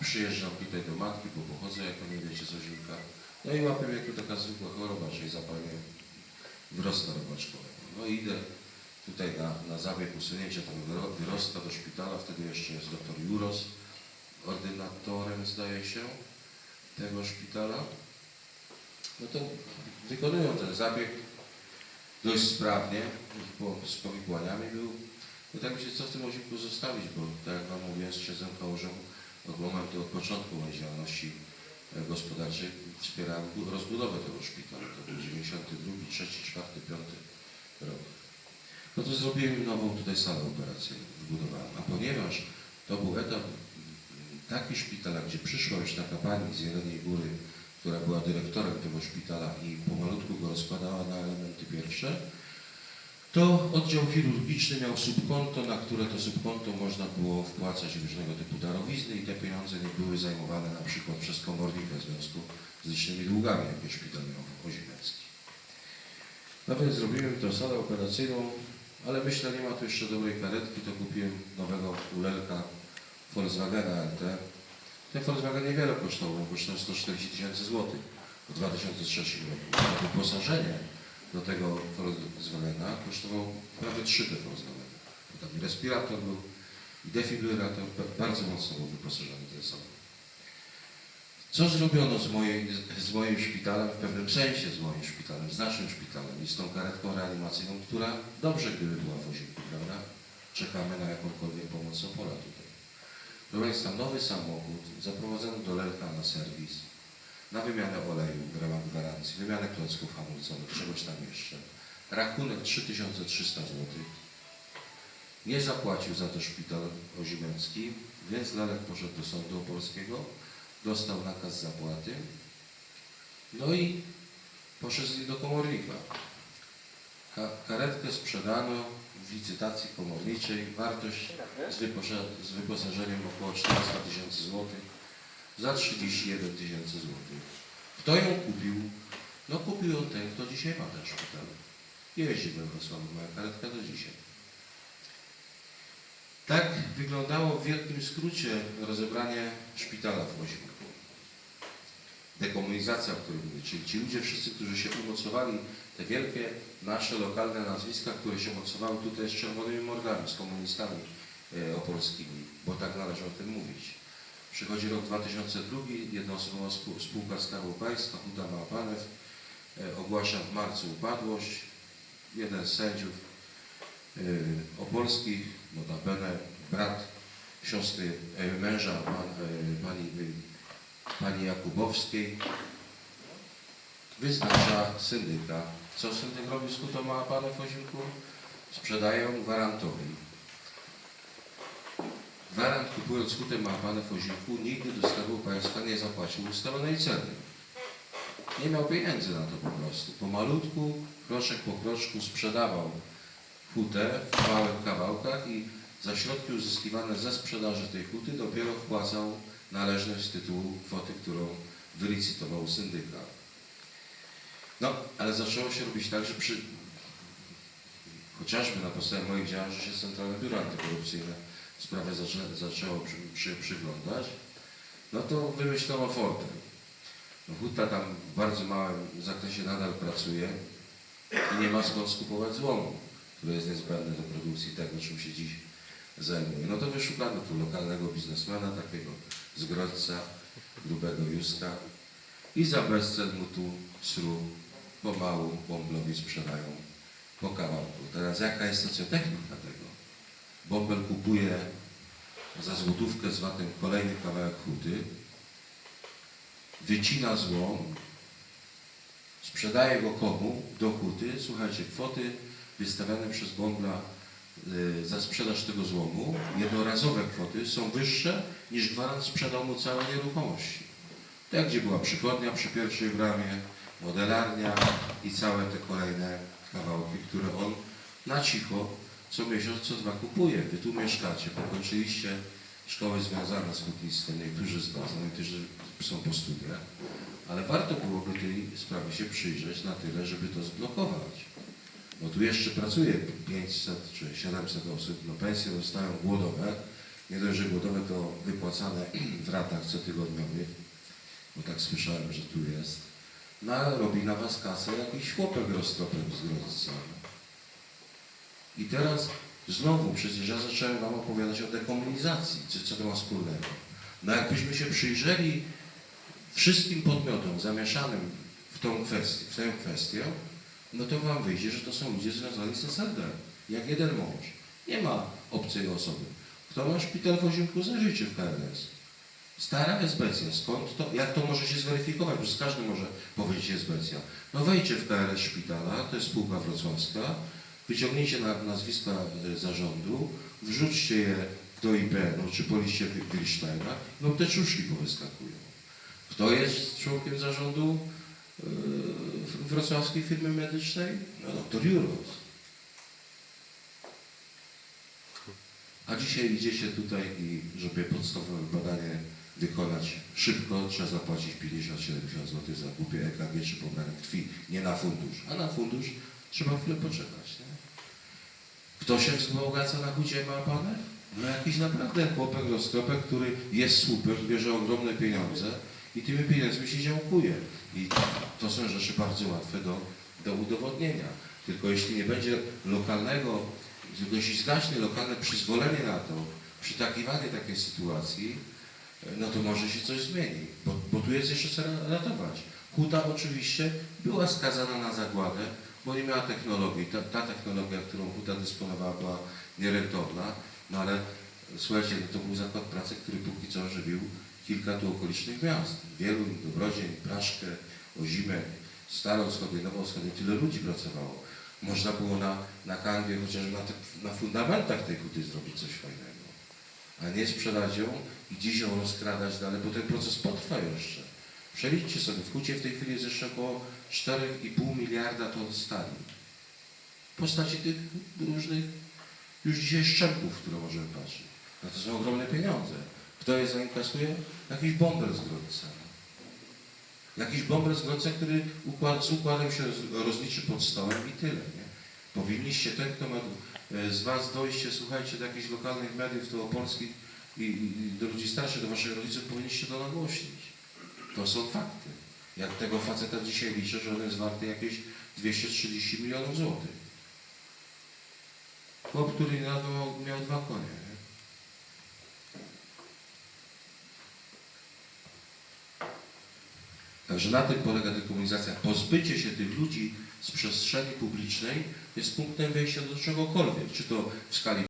Przyjeżdżam tutaj do matki, bo pochodzę, jako nie wiecie, z Ozimka. No i łapię jak to taka zwykła choroba, czyli zapalenie wyrostka robaczkowego. No i idę tutaj na, na zabieg usunięcia tego wyro- wyrostka do szpitala, wtedy jeszcze jest doktor Juros, ordynatorem zdaje się tego szpitala. No to wykonują ten zabieg dość sprawnie, bo z powikłaniami był. No tak się co w tym ozimku zostawić, bo tak jak Wam mówiłem, z księdzem Kałużą od momentu, od początku mojej działalności e, gospodarczej wspierałem bu- rozbudowę tego szpitala. To był 92, 3, 4, 5 rok. No to zrobiłem nową tutaj salę operacyjną, wybudowałem. A ponieważ to był etap taki szpitala, gdzie przyszła już taka pani z Jeleniej Góry, która była dyrektorem tego szpitala i pomalutku go rozkładała na elementy pierwsze, to oddział chirurgiczny miał subkonto, na które to subkonto można było wpłacać różnego typu darowizny i te pieniądze nie były zajmowane na przykład przez komornika w związku z licznymi długami, jakie szpital miał w więc zrobiłem tę salę operacyjną, ale myślę, nie ma tu jeszcze dobrej karetki, to kupiłem nowego ulelka Volkswagena LT. Ten Volkswagen niewiele kosztował, kosztował 140 tysięcy złotych w 2003 roku. Wyposażenie do tego Volkswagena kosztowało prawie 3 te Volkswagena. Bo Tam respirator był, i defibrylator, ba- bardzo mocno był wyposażony ten samochód. Co zrobiono z, mojej, z moim szpitalem, w pewnym sensie z moim szpitalem, z naszym szpitalem i z tą karetką reanimacyjną, która dobrze gdyby była w Ozimku, prawda? Czekamy na jakąkolwiek pomoc Opola tutaj. Proszę Państwa, nowy samochód zaprowadzony do Lelka na serwis, na wymianę oleju w ramach gwarancji, wymianę klocków hamulcowych, czegoś tam jeszcze. Rachunek 3300 zł. Nie zapłacił za to szpital Ozimecki, więc Lelek poszedł do sądu opolskiego, dostał nakaz zapłaty, no i poszedł do komornika. Ka- karetkę sprzedano w licytacji komorniczej, wartość z, z wyposażeniem około 400 tysięcy złotych za 31 tysięcy złotych. Kto ją kupił? No kupił ją ten, kto dzisiaj ma ten szpital. Jeździ we Wrocławiu, moja karetka do dzisiaj. Tak wyglądało w wielkim skrócie rozebranie szpitala w Ozimku. Dekomunizacja, o której mówię, czyli ci ludzie wszyscy, którzy się umocowali, te wielkie nasze lokalne nazwiska, które się mocowały tutaj z czerwonymi mordami, z komunistami e, opolskimi, bo tak należy o tym mówić. Przychodzi rok 2002, jednoosobowa spół- spółka Skarbu Państwa, Huta Małpanew, e, ogłasza w marcu upadłość. Jeden z sędziów e, opolskich, notabene brat siostry e, męża pan, pani, pani Jakubowskiej, wyznacza syndyka. Co syndyk robi z Hutą Małpanew w Ozimku? Sprzedaje ją gwarantowi. Gwarant kupując hutę Małpanew w Ozimku nigdy do Skarbu Państwa nie zapłacił ustalonej ceny. Nie miał pieniędzy na to po prostu. Pomalutku, kroczek po kroczku sprzedawał hutę w małych kawałkach i za środki uzyskiwane ze sprzedaży tej huty dopiero wpłacał należność z tytułu kwoty, którą wylicytował syndyka. No, ale zaczęło się robić tak, że przy, chociażby na podstawie moich działań, że się Centralne Biuro Antykorupcyjne sprawę zaczę, zaczęło przy, przy, przyglądać, no to wymyślono Fortem. No, Huta tam w bardzo małym zakresie nadal pracuje i nie ma skąd skupować złomu, które jest niezbędne do produkcji tego, czym się dziś zajmuje. No to wyszukano tu lokalnego biznesmena, takiego z Grodźca, grubego Juska i za bezcen mu tu sru pomału Bąblowi sprzedają po kawałku. Teraz jaka jest socjotechnika tego? Bąbel kupuje za złotówkę z watem kolejny kawałek huty, wycina złom, sprzedaje go komu? Do huty. Słuchajcie, kwoty wystawiane przez Bąbla y, za sprzedaż tego złomu, jednorazowe kwoty są wyższe niż gwarant sprzedał mu całe nieruchomości. Tak, gdzie była przychodnia przy pierwszej bramie, modelarnia i całe te kolejne kawałki, które on na cicho co miesiąc, co dwa kupuje. Wy tu mieszkacie, pokończyliście szkoły związane z hutnictwem, niektórzy z Was, niektórzy są po studiach, ale warto byłoby tej sprawie się przyjrzeć na tyle, żeby to zblokować. Bo tu jeszcze pracuje 500 czy 700 osób, no pensje dostają głodowe Nie dość, że głodowe to wypłacane w ratach cotygodniowych, bo tak słyszałem, że tu jest. No ale robi na was kasę jakiś chłopek roztropem z Grodźca. I teraz znowu, przecież ja zacząłem wam opowiadać o dekomunizacji, co, co to ma wspólnego. No jakbyśmy się przyjrzeli wszystkim podmiotom zamieszanym w tą kwestię, w tę kwestię, no to wam wyjdzie, że to są ludzie związani z SLD. Jak jeden mąż. Nie ma obcej osoby. Kto ma szpital w Ozimku za życie w KRS? Stara esbecja. Skąd to? Jak to może się zweryfikować? Bo każdy może powiedzieć esbecja. No wejdźcie w KRS szpitala, to jest spółka wrocławska, wyciągnijcie na, nazwiska e, zarządu, wrzućcie je do IPN-u czy po liście Wi- Wilsteina, no te czuszki powyskakują. Kto jest członkiem zarządu w- wrocławskiej firmy medycznej? No doktor Juros. A dzisiaj idziecie tutaj i żeby podstawowe badanie wykonać szybko, trzeba zapłacić 50-70 zł za głupie EKG czy pobranie krwi, nie na fundusz. A na fundusz trzeba chwilę poczekać. Nie? Kto się wzbogaca na chudzie ma panew? No jakiś naprawdę chłopek roztropek, który jest słupem, bierze ogromne pieniądze i tymi pieniędzmi się działkuje. I to są rzeczy bardzo łatwe do, do udowodnienia. Tylko jeśli nie będzie lokalnego, jeśli zgaśnie lokalne przyzwolenie na to, przytakiwanie takiej sytuacji, no to może się coś zmieni, bo, bo tu jest jeszcze co ra- ratować. Huta oczywiście była skazana na zagładę, bo nie miała technologii. Ta, ta technologia, którą Huta dysponowała, była nierentowna, no ale słuchajcie, to był zakład pracy, który póki co żywił kilka tu okolicznych miast. Wieluń, Dobrodzień, Praszkę, Ozimek, Starowschodnie, Nowoschodnie, tyle ludzi pracowało. Można było na, na kanwie, chociaż na, te, na fundamentach tej huty zrobić coś fajnego a nie sprzedać ją i dziś ją rozkradać dalej, bo ten proces potrwa jeszcze. Przeliczcie sobie, w hucie w tej chwili jest jeszcze około 4,5 miliarda ton stali. W postaci tych różnych już dzisiaj szczepów, które możemy patrzeć. No to są ogromne pieniądze. Kto je zainkasuje? Jakiś bomber z Grodca. Jakiś bomber z Grodca, który układ, z układem się roz- rozliczy pod stołem i tyle. Nie? Powinniście, ten kto ma e, z Was dojście, słuchajcie, do jakichś lokalnych mediów, to opolskich i i do ludzi starszych, do Waszych rodziców, powinniście to nagłośnić. To są fakty. Jak tego faceta dzisiaj liczę, że on jest warty jakieś 230 milionów złotych. Chłop, który niedawno miał dwa konie. Nie? Także na tym polega dekomunizacja. Pozbycie się tych ludzi z przestrzeni publicznej jest punktem wyjścia do czegokolwiek, czy to w skali